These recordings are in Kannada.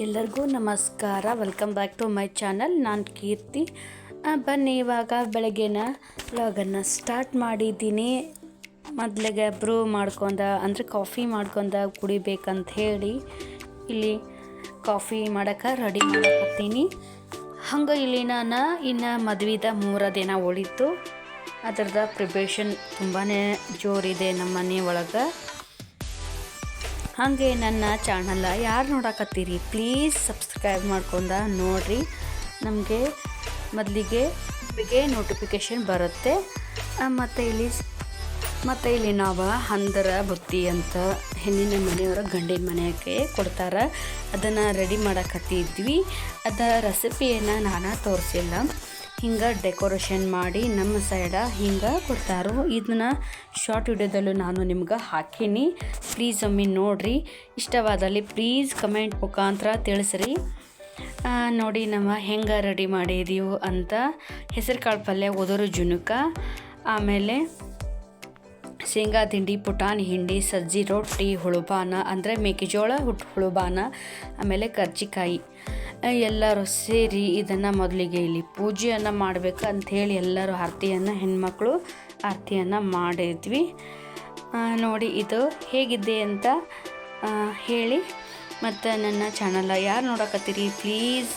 ಎಲ್ಲರಿಗೂ ನಮಸ್ಕಾರ. Welcome back to my channel ನಾನು ಕೀರ್ತಿ. ಬನ್ನಿ, ಇವಾಗ ಬೆಳಗ್ಗೆನ ವ್ಲಾಗನ್ನು ಸ್ಟಾರ್ಟ್ ಮಾಡಿದ್ದೀನಿ. ಮೊದಲಿಗೆ ಬ್ರೂ ಮಾಡ್ಕೊಂಡ, ಅಂದರೆ ಕಾಫಿ ಮಾಡ್ಕೊಂಡ ಕುಡಿಬೇಕಂತ ಹೇಳಿ ಇಲ್ಲಿ ಕಾಫಿ ಮಾಡೋಕೆ ರೆಡಿ ಮಾಡಕತ್ತೀನಿ ಹಂಗೆ ಇಲ್ಲಿ ನಾನು ಇನ್ನು ಮದುವೆದ ಮೂರ ದಿನ ಉಳಿತು. ಅದರದ ಪ್ರಿಪ್ರೇಷನ್ ತುಂಬಾ ಜೋರಿದೆ ನಮ್ಮ ಮನೆ ಒಳಗೆ. ಹಾಗೆ ನನ್ನ ಚಾನಲ್ಲ ಯಾರು ನೋಡಕತ್ತೀರಿ ಪ್ಲೀಸ್ ಸಬ್ಸ್ಕ್ರೈಬ್ ಮಾಡ್ಕೊಂಡ ನೋಡಿರಿ. ನಮಗೆ ಮೊದಲಿಗೆ ಬಗ್ಗೆ ನೋಟಿಫಿಕೇಷನ್ ಬರುತ್ತೆ. ಮತ್ತು ಇಲ್ಲಿ ಮತ್ತು ಇಲ್ಲಿ ನಾವು ಹಂದರ ಬುತ್ತಿ ಅಂತ ಹೆಣ್ಣಿನ ಮನೆಯವರ ಗಂಡಿನ ಮನೆಯಕ್ಕೆ ಕೊಡ್ತಾರೆ. ಅದನ್ನು ರೆಡಿ ಮಾಡಕತ್ತಿದ್ವಿ. ಅದರ ರೆಸಿಪಿಯನ್ನು ನಾನು ತೋರಿಸಿಲ್ಲ. ಹಿಂಗೆ ಡೆಕೋರೇಷನ್ ಮಾಡಿ ನಮ್ಮ ಸೈಡ ಹಿಂಗೆ ಕೊಡ್ತಾರೋ. ಇದನ್ನ ಶಾರ್ಟ್ ವಿಡಿಯೋದಲ್ಲೂ ನಾನು ನಿಮ್ಗೆ ಹಾಕೀನಿ. ಪ್ಲೀಸ್ ಒಮ್ಮೆ ನೋಡಿರಿ. ಇಷ್ಟವಾದಲ್ಲಿ ಪ್ಲೀಸ್ ಕಮೆಂಟ್ ಮುಖಾಂತರ ತಿಳಿಸ್ರಿ. ನೋಡಿ ನಮ್ಮ ಹೆಂಗೆ ರೆಡಿ ಮಾಡಿದೀವು ಅಂತ. ಹೆಸರು ಕಾಳು ಪಲ್ಯ ಉದುರು ಜುನುಕ. ಆಮೇಲೆ ಶೇಂಗಾ, ತಿಂಡಿ, ಪುಟಾಣಿ, ಹಿಂಡಿ, ಸಜ್ಜಿ, ರೊಟ್ಟಿ, ಹುಳುಬಾನ, ಅಂದರೆ ಮೆಕ್ಕೆಜೋಳ ಹುಟ್ಟು ಹುಳುಬಾನ, ಆಮೇಲೆ ಕರ್ಜಿಕಾಯಿ. ಎಲ್ಲರೂ ಸೇರಿ ಇದನ್ನು ಮೊದಲಿಗೆ ಇಲ್ಲಿ ಪೂಜೆಯನ್ನು ಮಾಡಬೇಕು ಅಂಥೇಳಿ ಎಲ್ಲರೂ ಆರತಿಯನ್ನು, ಹೆಣ್ಮಕ್ಳು ಆರತಿಯನ್ನು ಮಾಡಿದ್ವಿ. ನೋಡಿ ಇದು ಹೇಗಿದೆ ಅಂತ ಹೇಳಿ. ಮತ್ತು ನನ್ನ ಚಾನಲ ಯಾರು ನೋಡಕತ್ತೀರಿ ಪ್ಲೀಸ್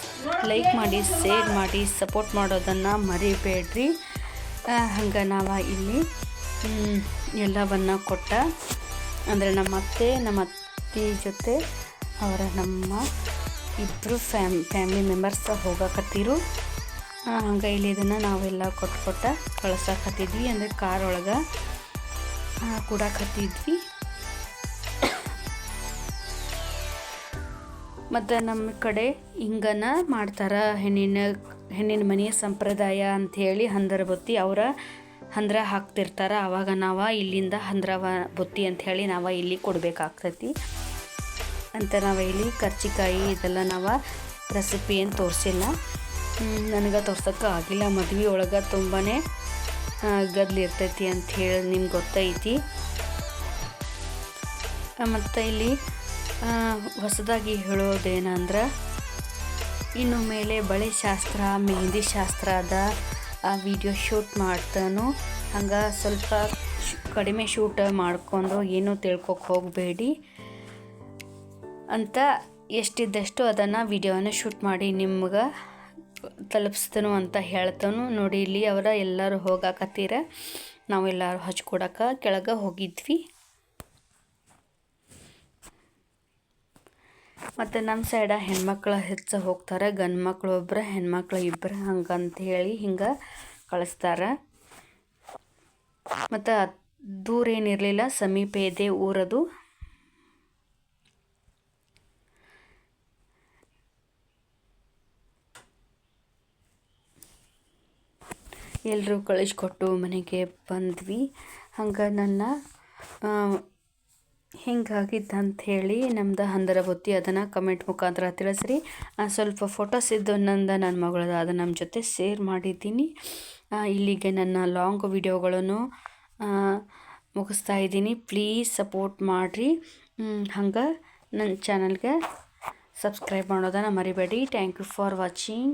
ಲೈಕ್ ಮಾಡಿ ಶೇರ್ ಮಾಡಿ ಸಪೋರ್ಟ್ ಮಾಡೋದನ್ನು ಮರಿಬೇಡ್ರಿ. ಹಂಗೆ ನಾವು ಇಲ್ಲಿ ಎಲ್ಲವನ್ನು ಕೊಟ್ಟ, ಅಂದರೆ ನಮ್ಮ ಅತ್ತೆ ನಮ್ಮ ಅತ್ತೆ ಜೊತೆ ಅವರ ನಮ್ಮ ಇಬ್ಬರು ಫ್ಯಾಮ್, ಫ್ಯಾಮಿಲಿ ಮೆಂಬರ್ಸ್ ಹೋಗಕತ್ತಿರು. ಹಂಗೆ ಇಲ್ಲಿ ಇದನ್ನು ನಾವೆಲ್ಲ ಕೊಟ್ಟು ಕೊಟ್ಟ ಕಳ್ಸಕತ್ತಿದ್ವಿ. ಅಂದರೆ ಕಾರ್ ಒಳಗೆ ಕೂಡಕತ್ತಿದ್ವಿ. ಮತ್ತು ನಮ್ಮ ಕಡೆ ಹಿಂಗನ ಮಾಡ್ತಾರೆ ಹೆಣ್ಣಿನ ಹೆಣ್ಣಿನ ಮನೆಯ ಸಂಪ್ರದಾಯ ಅಂಥೇಳಿ ಹಂದರ ಬುತ್ತಿ ಅವರ ಹಂದ್ರ ಹಾಕ್ತಿರ್ತಾರೆ. ಆವಾಗ ನಾವು ಇಲ್ಲಿಂದ ಹಂದ್ರವ ಬುತ್ತಿ ಹೇಳಿ ನಾವು ಇಲ್ಲಿ ಕೊಡಬೇಕಾಗ್ತೈತಿ. ಅಂತ ನಾವು ಇಲ್ಲಿ ಕರ್ಚಿಕಾಯಿ ಇದೆಲ್ಲ ನಾವು ರೆಸಿಪಿ ಏನು ತೋರಿಸಿಲ್ಲ. ನನಗೆ ತೋರ್ಸೋಕ್ಕೆ ಆಗಿಲ್ಲ. ಮದ್ವೆ ಒಳಗೆ ತುಂಬಾ ಗದ್ಲಿ ಇರ್ತೈತಿ ಅಂತ ಹೇಳಿ ನಿಮ್ಗೆ ಗೊತ್ತೈತಿ. ಮತ್ತು ಇಲ್ಲಿ ಹೊಸದಾಗಿ ಹೇಳೋದೇನಂದ್ರೆ, ಇನ್ನು ಮೇಲೆ ಬಳೆ ಶಾಸ್ತ್ರ, ಮೆಹಂದಿ ಶಾಸ್ತ್ರದ ವಿಡಿಯೋ ಶೂಟ್ ಮಾಡ್ತಾನು. ಹಂಗೆ ಸ್ವಲ್ಪ ಕಡಿಮೆ ಶೂಟ್ ಮಾಡ್ಕೊಂಡು ಏನೂ ತಿಳ್ಕೊಕ್ಕೆ ಹೋಗಬೇಡಿ. ಅಂತ ಎಷ್ಟಿದ್ದಷ್ಟು ಅದನ್ನು ವಿಡಿಯೋನ ಶೂಟ್ ಮಾಡಿ ನಿಮ್ಗೆ ತಲುಪಿಸ್ತಾನು ಅಂತ ಹೇಳ್ತಾನು. ನೋಡಿ, ಇಲ್ಲಿ ಅವರ ಎಲ್ಲರೂ ಹೋಗಾಕತ್ತೀರ. ನಾವೆಲ್ಲರೂ ಹಚ್ಕೊಡಕ್ಕೆ ಕೆಳಗೆ ಹೋಗಿದ್ವಿ. ಮತ್ತು ನಮ್ಮ ಸೈಡ ಹೆಣ್ಮಕ್ಳು ಹೆಚ್ಚು ಹೋಗ್ತಾರೆ ಗಂಡು ಮಕ್ಳು ಒಬ್ಬರು ಹೆಣ್ಮಕ್ಳು ಇಬ್ಬರು ಹಂಗಂತ ಹೇಳಿ ಹಿಂಗೆ ಕಳಿಸ್ತಾರೆ. ಮತ್ತು ದೂರ ಏನಿರಲಿಲ್ಲ ಸಮೀಪ ಇದೆ ಊರದು. ಎಲ್ಲರೂ ಕಳಿಸ್ಕೊಟ್ಟು ಮನೆಗೆ ಬಂದ್ವಿ. ಹಂಗೆ ನನ್ನ ಅಂತ ಹೇಳಿ ನಮ್ದು ಹಂದರ ಬುತ್ತಿ ಅದನ್ನು ಕಮೆಂಟ್ ಮುಖಾಂತರ ತಿಳಿಸ್ರಿ. ಸ್ವಲ್ಪ ಫೋಟೋಸ್ ಇದ್ದು ನಂದು ನನ್ನ ಮಗಳದ ಅದು ನಮ್ಮ ಜೊತೆ ಶೇರ್ ಮಾಡಿದ್ದೀನಿ. ಇಲ್ಲಿಗೆ ನನ್ನ ಲಾಂಗ್ ವಿಡಿಯೋಗಳನ್ನು ಮುಗಿಸ್ತಾ ಇದ್ದೀನಿ. ಪ್ಲೀಸ್ ಸಪೋರ್ಟ್ ಮಾಡಿರಿ. ಹಂಗೆ ನನ್ನ ಚಾನಲ್ಗೆ ಸಬ್ಸ್ಕ್ರೈಬ್ ಮಾಡೋದನ್ನು ಮರಿಬೇಡಿ. Thank you for watching